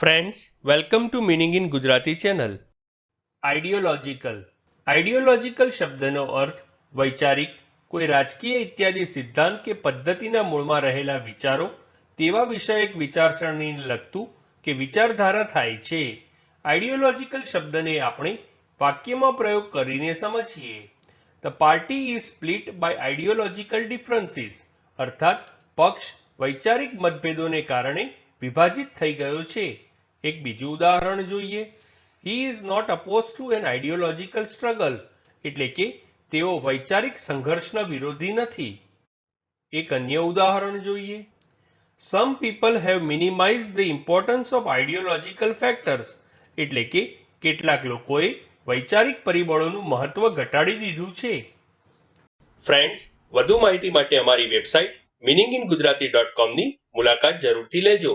Friends welcome to meaning in Gujarati channel ideological ideological શબ્દનો અર્થ વૈચારિક, કોઈ રાજકીય ઇત્યાદિ સિદ્ધાંત કે પદ્ધતિના મૂળમાં રહેલા વિચારો, તેવા વિષયક વિચારસરણીને લગતું કે વિચારધારા થાય છે. આઈડિયોલોજિકલ શબ્દને આપણે વાક્યમાં પ્રયોગ કરીને સમજીએ. The party is split by ideological differences અર્થાત પક્ષ વૈચારિક મતભેદોને કારણે વિભાજિત થઈ ગયો છે. એક બીજું ઉદાહરણ જોઈએ. He is not oppose to an ideological struggle એટલે કે તેઓ વૈચારિક સંઘર્ષના વિરોધી નથી. એક અન્ય ઉદાહરણ જોઈએ. Some people have minimise the importance of ideological factors એટલે કે કેટલાક લોકોએ વૈચારિક પરિબળોનું મહત્વ ઘટાડી દીધું છે. ફ્રેન્ડ્સ વધુ માહિતી માટે અમારી website meaning in Gujarati dot કોમની મુલાકાત જરૂરથી લેજો.